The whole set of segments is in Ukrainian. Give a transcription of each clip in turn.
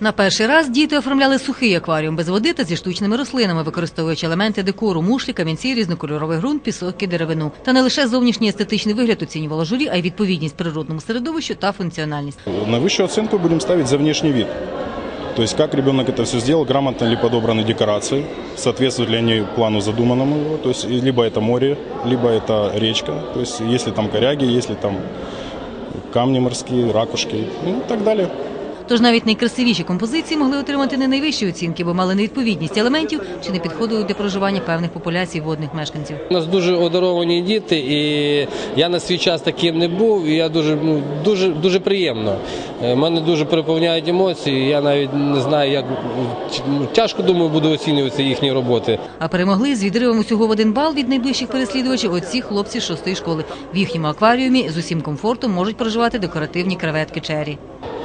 На перший раз діти оформляли сухий акваріум без води та зі штучними рослинами, використовуючи елементи декору, мушлі, камінці, різнокольоровий ґрунт, пісок і деревину. Та не лише зовнішній естетичний вигляд оцінювало журі, а й відповідність природному середовищу та функціональність. На высшую оценку будем ставить за внешний вид. То есть как ребенок это все сделал, грамотно ли подобраны декорации, соответствуют ли они плану задуманному его. То есть и либо это море, либо это речка. То есть если там коряги, если там камни морские, ракушки ну, и так далее. Тож навіть найкрасивіші композиції могли отримати не найвищі оцінки, бо мали невідповідність елементів чи не підходили для проживання певних популяцій водних мешканців. У нас дуже одаровані діти, і я на свій час таким не був. І я дуже ну, дуже дуже приємно. Е, Мене дуже переповняють емоції. Я навіть не знаю, як ну, тяжко думаю, буду оцінювати їхні роботи. А перемогли з відривом усього в один бал від найближчих переслідувачів оці хлопці з шостої школи. В їхньому акваріумі з усім комфортом можуть проживати декоративні креветки чері.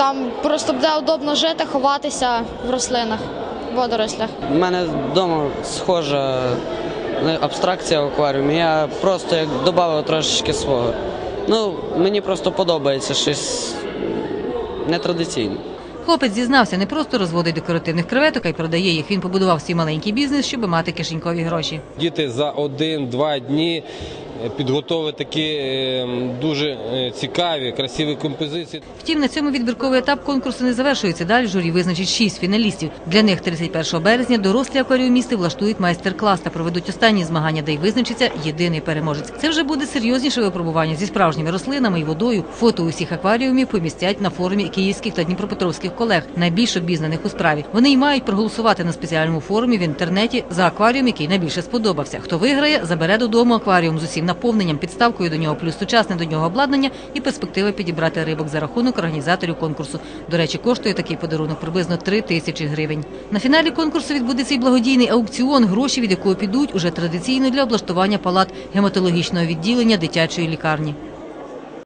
Там просто буде удобно жити, ховатися в рослинах, в водорослях. У мене вдома схожа ну, абстракція в акваріумі. Я просто як додав трошечки свого. Ну, мені просто подобається щось нетрадиційне. Хлопець зізнався, не просто розводить декоративних креветок, а й продає їх. Він побудував свій маленький бізнес, щоб мати кишенькові гроші. Діти за один-два дні е, такі е, дуже е, цікаві, красиві композиції. Втім, на цьому відбірковий етап конкурсу не завершується. Далі журі визначить шість фіналістів. Для них 31 березня дорослі акваріумісти влаштують майстер-клас та проведуть останні змагання, де й визначиться єдиний переможець. Це вже буде серйозніше випробування зі справжніми рослинами і водою. Фото усіх акваріумів помістять на форумі київських та дніпропетровських колег, найбільш обізнаних у справі. Вони й мають проголосувати на спеціальному форумі в інтернеті за акваріум, який найбільше сподобався. Хто виграє, забере додому акваріум з усім наповненням, підставкою до нього, плюс сучасне до нього обладнання і перспективи підібрати рибок за рахунок організаторів конкурсу. До речі, коштує такий подарунок приблизно 3 тисячі гривень. На фіналі конкурсу відбудеться й благодійний аукціон, гроші від якого підуть уже традиційно для облаштування палат гематологічного відділення дитячої лікарні.